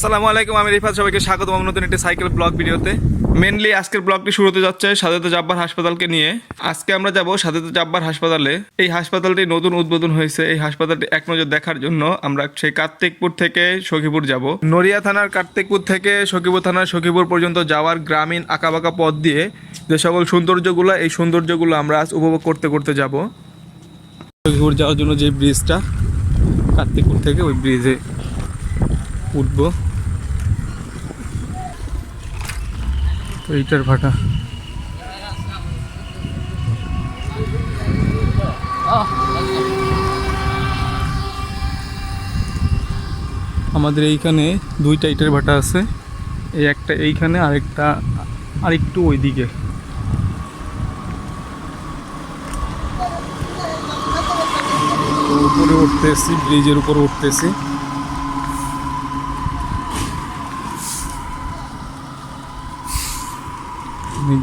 আসসালামু আলাইকুম, আমি রিফাত, সবাইকে স্বাগত। আমার নতুন একটি সাইকেল ব্লগ ভিডিওতে। মেনলি আজকের ব্লগটি শুরু হতে যাচ্ছে সাদেতে জাব্বার হাসপাতালকে নিয়ে। আজকে আমরা যাব সাদেতে জাব্বার হাসপাতালে। এই হাসপাতালটি নতুন উদ্বোধন হয়েছে। এই হাসপাতালটি এক নজর দেখার জন্য আমরা সেই কার্তিকপুর থেকে সখীপুর যাব। নড়িয়া থানার কার্তিকপুর থেকে সখীপুর থানার সখীপুর পর্যন্ত যাওয়ার গ্রামীণ আঁকাবাঁকা পথ দিয়ে যে সকল সৌন্দর্যগুলো, এই সৌন্দর্যগুলো আমরা আজ উপভোগ করতে করতে যাব। সখীপুর যাওয়ার জন্য যে ব্রিজটা কার্তিকপুর থেকে ওই ব্রিজে উঠবো। তো এইটার ভাটা। আমাদের এইখানে দুইটা ইটের ভাটা আছে। এই একটা এইখানে, আরেকটা আরেকটু ওইদিকে। উপরে উঠতেছি, ব্রিজের উপরে উঠতেছি।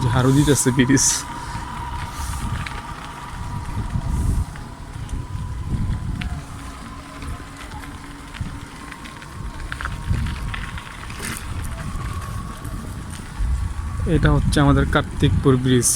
ঝাড়ু দিতেছে ব্রিজ এটা হচ্ছে আমাদের কার্তিকপুর ব্রিজ।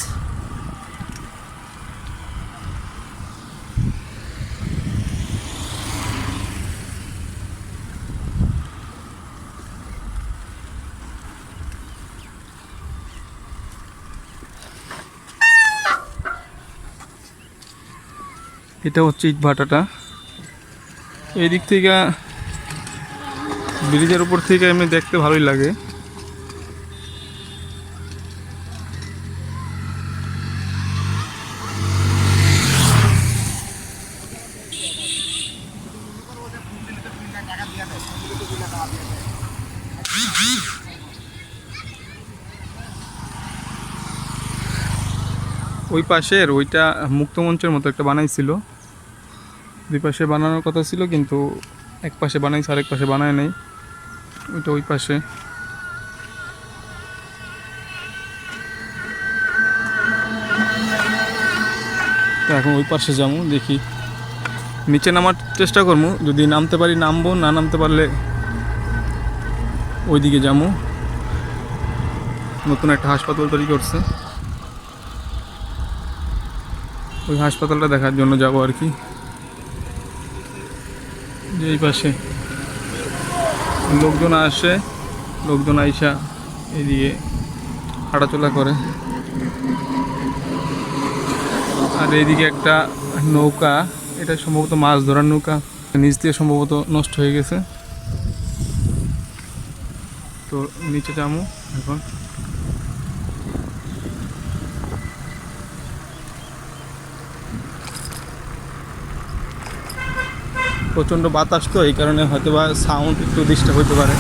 এটা হচ্ছে ইট ভাটাটা। এই দিক থেকে ব্রিজের উপর থেকে এমনি দেখতে ভালোই লাগে। ওই পাশের ওইটা মুক্তমঞ্চের মতো একটা বানাইছিল। দুই পাশে বানানোর কথা ছিল, কিন্তু এক পাশে বানাইছে, আরেক পাশে বানায় নাই। ওইটা ওই পাশে। এখন ওই পাশে যাব, দেখি। নিচে নামার চেষ্টা করব, যদি নামতে পারি নামবো, না নামতে পারলে ওইদিকে যাব। নতুন একটা হাসপাতাল তৈরি করছে। ওই হাসপাতালটা দেখার জন্য যাব আর কি। এই পাশে। লোকজন আসে, লোকজন আইসা এদিকে হাঁটাচলা করে। আর এইদিকে একটা নৌকা, এটা সম্ভবত মাছ ধরার নৌকা। নিচ দিয়ে সম্ভবত নষ্ট হয়ে গেছে। তো নিচে যাব এখন। প্রচণ্ড বাতাস তো এই কারণে হয়তো বা সাউন্ড একটু ডিস্টার্ব হতে পারে।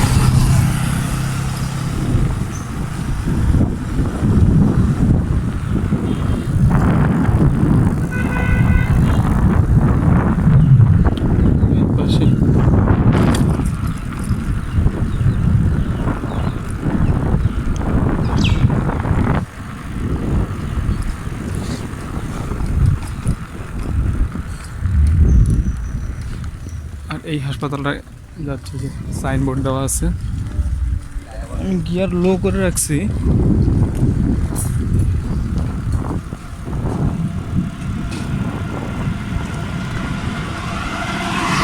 এই হাসপাতালটা যাচ্ছে যে সাইনবোর্ড দেওয়া আছে। আমি গিয়ার লো করে রাখছি।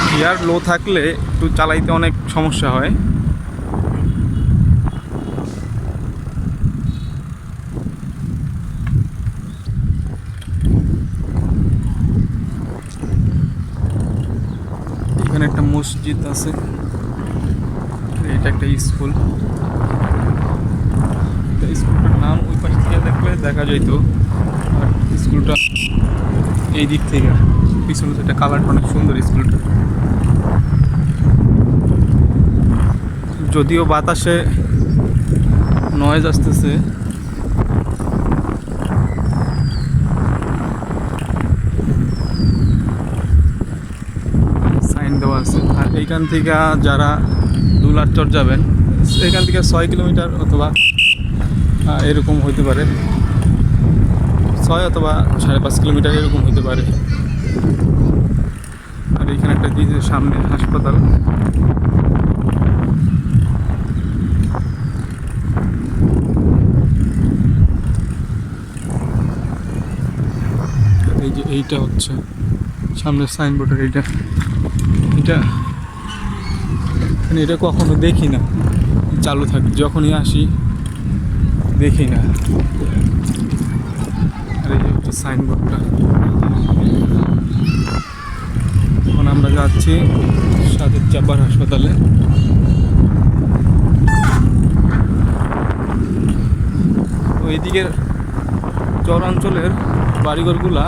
গিয়ার লো থাকলে একটু চালাইতে অনেক সমস্যা হয় এখানে একটা মসজিদ আছে। এটা একটা স্কুল। স্কুলটার নাম ওই পাশ থেকে দেখলে দেখা যাইতো। আর স্কুলটা এই দিক থেকে। পিছনে এটা কালারটা অনেক সুন্দর স্কুলটা। যদিও বাতাসে নয়েজ আসতেছে আছে। আর এইখান থেকে যারা দুলারচর যাবেন এখান থেকে ছয় কিলোমিটার অথবা এরকম হইতে পারে। ছয় অথবা সাড়ে পাঁচ কিলোমিটার এরকম হইতে পারে। আর এইখানে একটা দিয়েছে সামনে হাসপাতাল। এই যে এইটা হচ্ছে, সামনের সাইনবোর্ডের এইটা। এটা? মানে এটা কখনো দেখি না। চালু থাকে, যখনই আসি, দেখি না। আর এই হচ্ছে সাইনবোর্ডটা এখন আমরা যাচ্ছি সাদের চাপার হাসপাতালে। ওই দিকের চরাঞ্চলের বাড়িঘরগুলা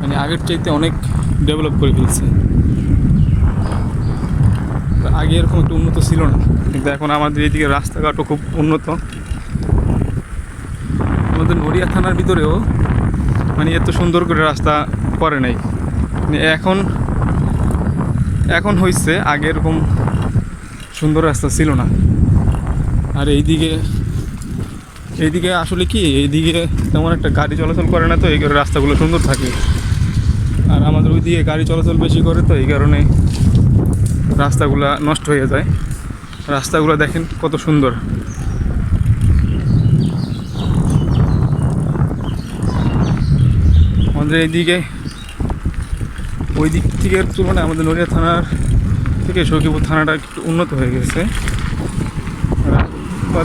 মানে আগের চাইতে অনেক ডেভেলপ করে ফেলছে। আগে এরকম একটু উন্নত ছিল না। কিন্তু এখন আমাদের এইদিকে রাস্তাঘাটও খুব উন্নত। আমাদের নড়িয়া থানার ভিতরেও মানে এত সুন্দর করে রাস্তা করে নাই। মানে এখন এখন হয়েছে আগে এরকম সুন্দর রাস্তা ছিল না। আর এইদিকে এইদিকে আসলে কি, এইদিকে তেমন একটা গাড়ি চলাচল করে না তো, এই রাস্তাগুলো সুন্দর থাকে। আর আমাদের ওইদিকে গাড়ি চলাচল বেশি করে তো, এই কারণে রাস্তাগুলা নষ্ট হয়ে যায়। রাস্তাগুলো দেখেন কত সুন্দর। আমাদের এইদিকে ওই দিক থেকে তুলনায় আমাদের নড়িয়া থানার থেকে সখীপুর থানাটা একটু উন্নত হয়ে গেছে।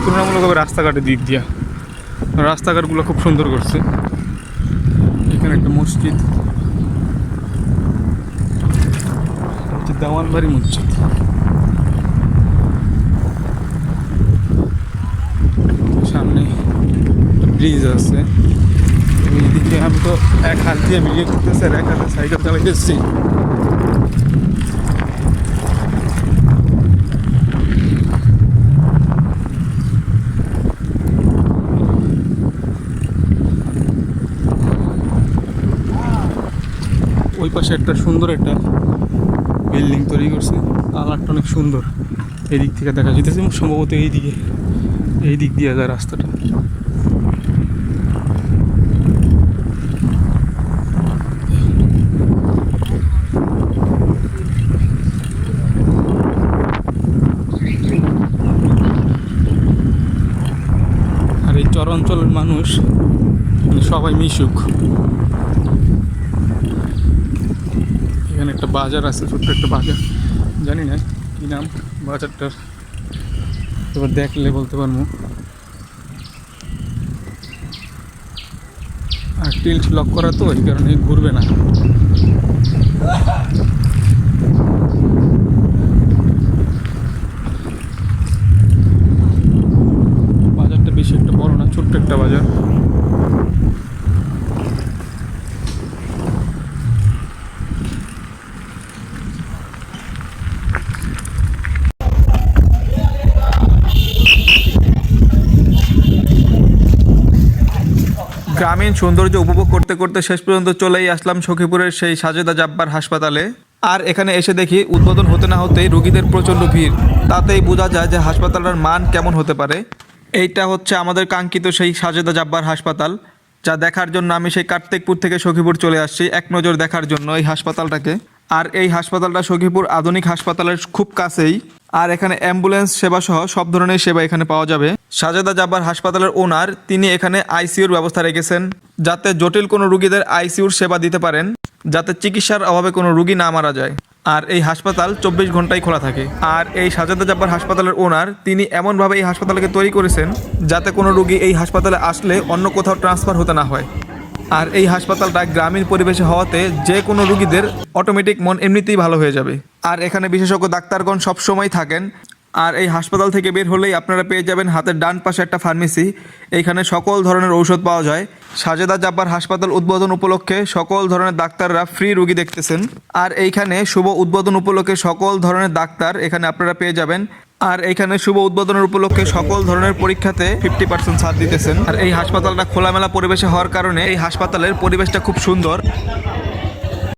তুলনামূলকভাবে রাস্তাঘাটের দিক দিয়া। রাস্তাঘাটগুলো খুব সুন্দর করছে। এখানে একটা মসজিদ এটা হচ্ছে দেওয়ানবাড়ি মসজিদ। সামনে ব্রিজ আছে। এইদিকে আমি তো এক হাত দিয়ে ভিডিও করতেছি আর এক হাতে সাইকেল চালাইতেছি। ওই পাশে একটা সুন্দর একটা বিল্ডিং তৈরি করছে। কালারটা অনেক সুন্দর। এই দিক থেকে দেখা যেতেছে সম্ভবত এই দিকে এই দিক দিয়ে যায় রাস্তাটা। আর এই চর অঞ্চলের মানুষ মানে সবাই মিশুক। একটা বাজার আছে, ছোট্ট একটা বাজার। জানি না কি নাম বাজারটার এবার দেখলে বলতে পারব। আর টিল্ট লক করা তো, এই কারণে ঘুরবে না বাজারটা বেশি একটা বড় না ছোট্ট একটা বাজার গ্রামীণ সৌন্দর্য উপভোগ করতে করতে শেষ পর্যন্ত চলেই আসলাম সখীপুরের সেই সাজেদা জাব্বার হাসপাতালে। আর এখানে এসে দেখি উদ্বোধন হতে না হতেই রোগীদের প্রচণ্ড ভিড়। তাতেই বোঝা যায় যে হাসপাতালটার মান কেমন হতে পারে। এইটা হচ্ছে আমাদের কাঙ্ক্ষিত সেই সাজেদা জাব্বার হাসপাতাল, যা দেখার জন্য আমি সেই কার্তিকপুর থেকে সখীপুর চলে আসছি এক নজর দেখার জন্য এই হাসপাতালটাকে। আর এই হাসপাতালটা সখীপুর আধুনিক হাসপাতালের খুব কাছেই। আর এখানে অ্যাম্বুলেন্স সেবা সহ সব ধরনের সেবা এখানে পাওয়া যাবে। সাজেদা জাব্বার হাসপাতালের ওনার, তিনি এখানে আইসিইউর ব্যবস্থা রেখেছেন যাতে জটিল কোনো রুগীদের আইসিইউর সেবা দিতে পারেন, যাতে চিকিৎসার অভাবে কোনো রুগী না মারা যায়। আর এই হাসপাতাল চব্বিশ ঘন্টাই খোলা থাকে। আর এই সাজাদা জাব্বার হাসপাতালের ওনার, তিনি এমনভাবে এই হাসপাতালকে তৈরি করেছেন যাতে কোনো রুগী এই হাসপাতালে আসলে অন্য কোথাও ট্রান্সফার হতে না হয়। আর এই হাসপাতালটা গ্রামীণ পরিবেশে হওয়াতে যে কোনো রুগীদের অটোমেটিক মন এমনিতেই ভালো হয়ে যাবে। আর এখানে বিশেষজ্ঞ ডাক্তারগণ সবসময় থাকেন আর এই হাসপাতাল থেকে বের হলেই আপনারা পেয়ে যাবেন হাতের ডান পাশে একটা ফার্মেসি। এইখানে সকল ধরনের ঔষধ পাওয়া যায়। সাজেদা জাব্বার হাসপাতাল উদ্বোধন উপলক্ষে সকল ধরনের ডাক্তাররা ফ্রি রুগী দেখতেছেন। আর এইখানে শুভ উদ্বোধন উপলক্ষে সকল ধরনের ডাক্তার এখানে আপনারা পেয়ে যাবেন। আর এখানে শুভ উদ্বোধনের উপলক্ষে সকল ধরনের পরীক্ষাতে ফিফটি পার্সেন্ট ছাড় দিতেছেন। আর এই হাসপাতালটা খোলামেলা পরিবেশে হওয়ার কারণে এই হাসপাতালের পরিবেশটা খুব সুন্দর।